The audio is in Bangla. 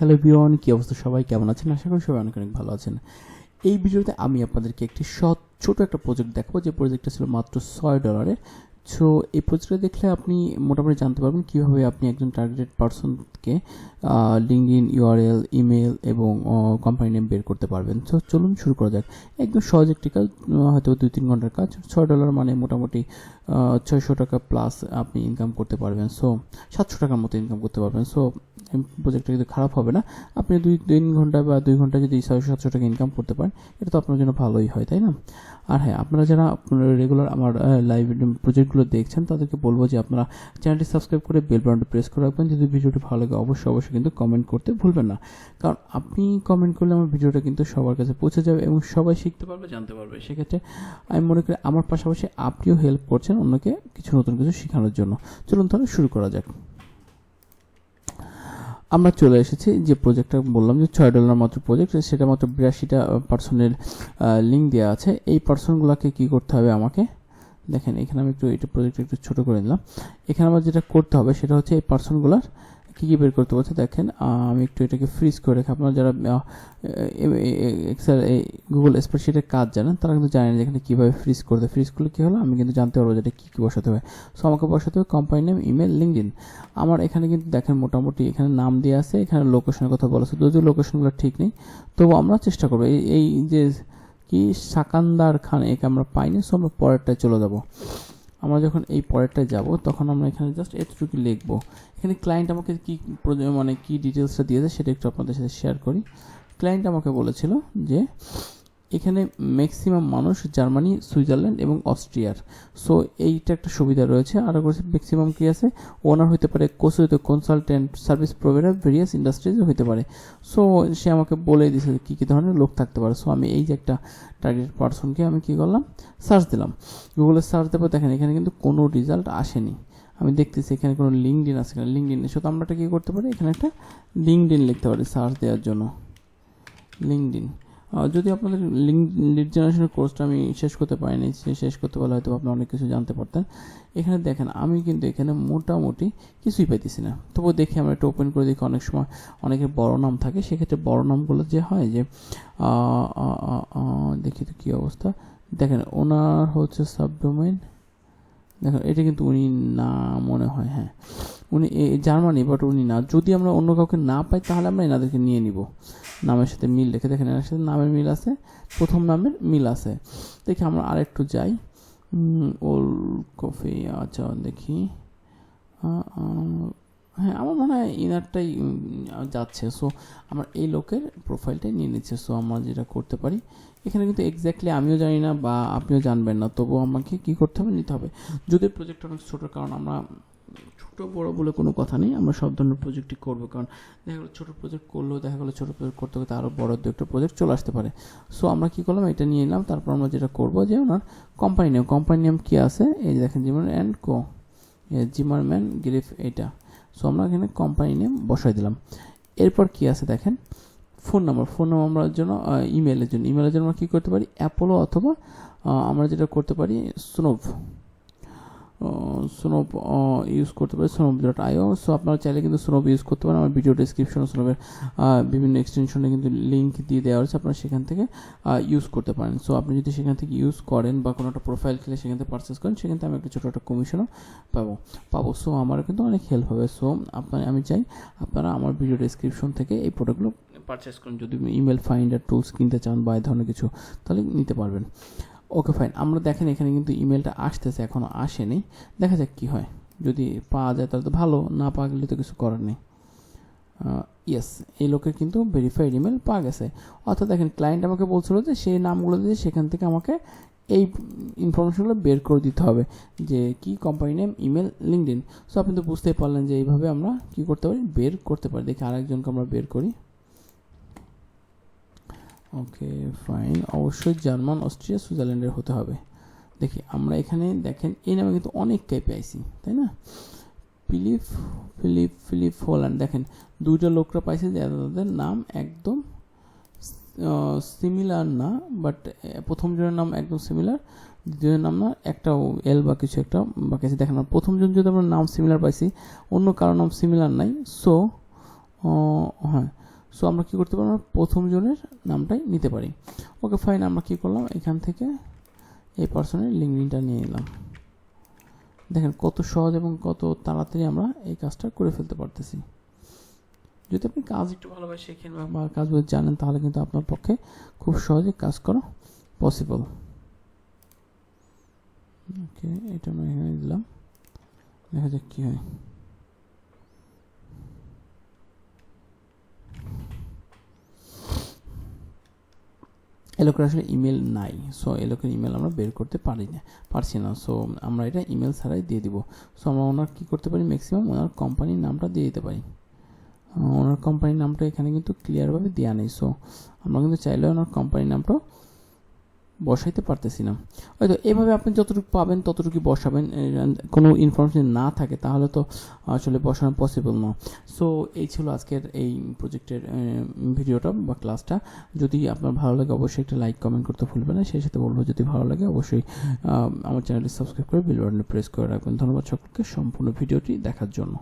হ্যালো বিওয়ান কি অবস্থা সবাই? কেমন আছেন? আশা করি সবাই অনেক অনেক ভালো আছেন। এই ভিডিওতে আমি আপনাদেরকে একটি সৎ ছোট একটা প্রজেক্ট দেখাবো। যে প্রজেক্টটা ছিল মাত্র ছয় ডলারের সো এই প্রজেক্টটা দেখলে আপনি মোটামুটি জানতে পারবেন কীভাবে আপনি একজন টার্গেটেড পারসনকে লিঙ্ক ইন ইউআরএল ইমেল এবং কোম্পানি নেম বের করতে পারবেন। সো চলুন শুরু করা যাক। একদম সহজ একটি কাজ হয়তো দুই তিন ঘণ্টার কাজ। ছয় ডলার মানে মোটামুটি ছয়শো টাকা প্লাস আপনি ইনকাম করতে পারবেন। সো সাতশো টাকার মতো ইনকাম করতে পারবেন। সো প্রজেক্টটা কিন্তু খারাপ হবে না। আপনি দুই তিন ঘণ্টা বা দুই ঘণ্টা যদি ছয়শো সাতশো টাকা ইনকাম করতে পারেন, এটা তো আপনার জন্য ভালোই হয়, তাই না? আর হ্যাঁ আপনারা যারা রেগুলার আমার লাইভ প্রজেক্টগুলো দেখছেন, তাদেরকে বলব যে আপনারা চ্যানেলটি সাবস্ক্রাইব করে বেল বাটনটি প্রেস করে রাখবেন, যদি ভিডিওটি ভালো লাগে অবশ্যই অবশ্যই কিন্তু কমেন্ট করতে ভুলবেন না। কারণ আপনি কমেন্ট করলে আমার ভিডিওটা কিন্তু সবার কাছে পৌঁছে যাবে এবং সবাই শিখতে পারবে, জানতে পারবে। সেক্ষেত্রে আমি মনে করি আমার পাশাপাশি আপনিও হেল্প করছেন অন্যকে কিছু নতুন কিছু শেখানোর জন্য। চলুন তাহলে শুরু করা যাক। আমরা চলে এসেছি যে প্রজেক্টটা বললাম যে ছয় ডলার মাত্র প্রজেক্ট সেটা মাত্র বিরাশিটা পার্সনের লিঙ্ক দেওয়া আছে। এই পার্সনগুলোকে কি করতে হবে আমাকে? দেখেন, এখানে আমি একটু, এটা প্রজেক্টটা একটু ছোটো করে নিলাম। এখানে আমার যেটা করতে হবে, সেটা হচ্ছে এই পার্সনগুলার কী কী বের করতে বলছে? দেখেন আমি একটু এটাকে ফ্রিজ করে রেখে আপনারা যারা এক্সেল গুগল স্প্রেডশিটের কাজ জানেন, তারা কিন্তু জানেন যে এখানে কীভাবে ফ্রিজ করতে ফ্রিজ করলে কী হলো? আমি কিন্তু জানতে পারব যে এটা কী কী বসাতে হবে সো আমাকে বসাতে হবে কোম্পানি নেম ইমেল লিঙ্কডিন আমার এখানে কিন্তু দেখেন মোটামুটি এখানে নাম দিয়ে আছে, এখানে লোকেশনের কথা বলা আছে। যদিও লোকেশনগুলো ঠিক নেই, তবু আমরা চেষ্টা করব। এই যে কি, সাকান্দার খান একে আমরা পাইনি সো আমরা পরেরটায় চলে যাব। আমরা যখন এই পরেরটায় যাব, তখন আমরা এখানে জাস্ট এতটুকু লিখব। এখানে ক্লায়েন্ট আমাকে কী মানে কী ডিটেলসটা দিয়েছে সেটা একটু আপনাদের সাথে শেয়ার করি। ক্লায়েন্ট আমাকে বলেছিল যে এখানে ম্যাক্সিমাম মানুষ জার্মানি, সুইজারল্যান্ড এবং অস্ট্রিয়ার। সো এইটা একটা সুবিধা রয়েছে। আর করেছে ম্যাক্সিমাম কী আছে? ওনার হতে পারে কোচ হইতে কনসালটেন্ট সার্ভিস প্রোভাইডার ভেরিয়াস ইন্ডাস্ট্রিজও হতে পারে। সো সে আমাকে বলে দিয়েছে কী কী ধরনের লোক থাকতে পারে। সো আমি এই যে একটা টার্গেট পার্সনকে আমি কী করলাম? সার্চ দিলাম। গুগলে সার্চ দেবো দেখেন, এখানে কিন্তু কোনো রেজাল্ট আসেনি। আমি দেখতেছি এখানে কোনো লিঙ্কড ইন আছে কিনা? লিঙ্কড ইন শুধু আমরা একটা কী করতে পারি? এখানে একটা লিঙ্কড ইন লিখতে পারি সার্চ দেওয়ার জন্য। লিঙ্কড ইন যদি আপনাদের লিঙ্ক লিড জেনারেশনের কোর্সটা আমি শেষ করতে পারিনি শেষ করতে পারলে হয়তো আপনি অনেক কিছু জানতে পারতেন। এখানে দেখেন, আমি কিন্তু এখানে মোটামুটি কিছুই পাইতেছি না। তবুও দেখি আমরা একটু ওপেন করে দেখি, অনেক সময় অনেকের বড় নাম থাকে, সেক্ষেত্রে বড় নামগুলো যে হয় যে দেখি তো কী অবস্থা। দেখেন, ওনার হচ্ছে সাবডোমেন দেখেন এটা কিন্তু উনি না মনে হয় হ্যাঁ। উনি জার্মানি বাট উনি না। যদি আমরা অন্য কাউকে না পাই, তাহলে আমরা এনাদেরকে নিয়ে নিব। নামের সাথে মিল রেখে দেখেন, এনার সাথে নামের মিল আছে, প্রথম নামের মিল আছে। দেখি আমরা আরেকটু যাই। ওল্ড কফি আচ্ছা দেখি। হ্যাঁ আমার মনে হয় ইনারটাই যাচ্ছে। সো আমার এই লোকের প্রোফাইলটাই নিয়ে নিচ্ছে। সো আমরা যেটা করতে পারি, এখানে কিন্তু এক্স্যাক্টলি আমিও জানি না বা আপনিও জানবেন না। তবুও আমাকে কি করতে হবে, নিতে হবে। যদি প্রজেক্ট অনেক ছোটো, কারণ আমরা ছোটো, বড় বলে কোনো কথা নেই। আমরা সব ধরনের প্রজেক্টই করব। কারণ দেখা গেলো ছোটো প্রজেক্ট করলেও, দেখা গেলো ছোটো প্রজেক্ট করতে করতে আরও বড় দু একটা প্রজেক্ট চলে আসতে পারে। সো আমরা কী করলাম? এটা নিয়ে নিলাম তারপর আমরা যেটা করব যে, ওনার কোম্পানি নেম কোম্পানি নেম কী আছে? এই দেখেন Zimmer and co Zimmer man Griff এটা সো আমরা এখানে কোম্পানি নেম বসাই দিলাম। এরপর কি আছে দেখেন? ফোন নাম্বার ফোন নাম্বার আমরা জন্য ইমেলের জন্য। ইমেলের জন্য আমরা কী করতে পারি? অ্যাপোলো অথবা আমরা যেটা করতে পারি স্নোভ স্নোপ ইউজ করতে পারি স্নোপ ডট আইও সো আপনারা চাইলে কিন্তু স্নোপ ইউজ করতে পারেন। আমার ভিডিও ডিসক্রিপশনে স্নোপের বিভিন্ন এক্সটেনশনে কিন্তু লিঙ্ক দিয়ে দেওয়া হয়েছে আপনারা সেখান থেকে ইউজ করতে পারেন। সো আপনি যদি সেখান থেকে ইউজ করেন বা কোনো একটা প্রোফাইল খেলে সেখান থেকে পারচেস করেন, সেখান থেকে আমি একটা ছোটো একটা কমিশনও পাবো পাবো। সো আমারও কিন্তু অনেক হেল্প হবে। সো আপনার, আমি চাই আপনারা আমার ভিডিও ডিসক্রিপশন থেকে এই প্রোডাক্টগুলো পারচেস করুন। যদি ইমেল ফাইন্ডার টুলস কিনতে চান বা এই ধরনের কিছু, তাহলে নিতে পারবেন। ওকে ফাইন আমরা দেখেন এখানে কিন্তু ইমেলটা আসতেছে এখনও আসেনি। দেখা যাক কী হয়। যদি পাওয়া যায় তাহলে তো ভালো, না পাওয়া গেলে তো কিছু করার নেই। ইয়েস এই লোকের কিন্তু ভেরিফাইড ইমেল পাওয়া গেছে। অর্থাৎ দেখেন ক্লায়েন্ট আমাকে বলছিল যে সেই নামগুলো দিয়ে সেখান থেকে আমাকে এই ইনফরমেশনগুলো বের করে দিতে হবে যে কি company name email LinkedIn so আপনি তো বুঝতেই পারলেন যে এইভাবে আমরা কি করতে পারি? বের করতে পারি। দেখি আরেকজনকে আমরা বের করি। ওকে ফাইন অবশ্যই জার্মান, অস্ট্রিয়া, সুইজারল্যান্ডের হতে হবে। দেখি, আমরা এখানে দেখেন এই নামে কিন্তু অনেক টাইপে আইছি তাই না? Philip Philip Philip Holland. দেখেন, দুইটা লোকরা পাইছে, যে তাদের নাম একদম সিমিলার না বাট প্রথম জনের নাম একদম সিমিলার দ্বিতীয় নাম না, একটা এল বা কিছু একটা বাকি আছে। দেখেন প্রথম জন যদি আমরা নাম সিমিলার পাইছি, অন্য কারও নাম সিমিলার নাই সো হ্যাঁ সো আমরা কি করতে পারি আমরা প্রথম জনের নামটাই নিতে পারি। ওকে ফাইন আমরা কি করলাম? এখান থেকে এই পার্সনের লিঙ্কডিনটা নিয়ে নিলাম। দেখেন কত সহজ এবং কত তাড়াতাড়ি আমরা এই কাজটা করে ফেলতে পারতেছি। যদি আপনি কাজ একটু ভালোভাবে শেখেন বা- কাজগুলো জানেন তাহলে কিন্তু আপনার পক্ষে খুব সহজে কাজ করা পসিবল ওকে এটা আমরা এখানে দিলাম। দেখা যাক কী হয়। এ লোকের আসলে ইমেল নাই সো এলোকের ইমেল আমরা বের করতে পারি না, পারছি না সো আমরা এটা ইমেল ছাড়াই দিয়ে দিব। সো আমরা ওনার কী করতে পারি? ম্যাক্সিমাম ওনার কোম্পানির নামটা দিয়ে দিতে পারি। ওনার কোম্পানির নামটা এখানে কিন্তু ক্লিয়ারভাবে দেওয়া নেই সো আমরা কিন্তু চাইলে ওনার কোম্পানির নামটাও বসাইতে পারতেছি না। হয়তো এভাবে আপনি যতটুকু পাবেন, ততটুকু বসাবেন কোনো ইনফরমেশন না থাকে, তাহলে তো আসলে বসানো পসিবল না। সো এই ছিল আজকের এই প্রজেক্টের ভিডিওটা বা ক্লাসটা যদি আপনার ভালো লাগে, অবশ্যই একটা লাইক কমেন্ট করতে ভুলবেন না। সেই সাথে বলব, যদি ভালো লাগে, অবশ্যই আমার চ্যানেলটি সাবস্ক্রাইব করে বেল বাটনে প্রেস করে রাখবেন। ধন্যবাদ সকলকে, সম্পূর্ণ ভিডিওটি দেখার জন্য।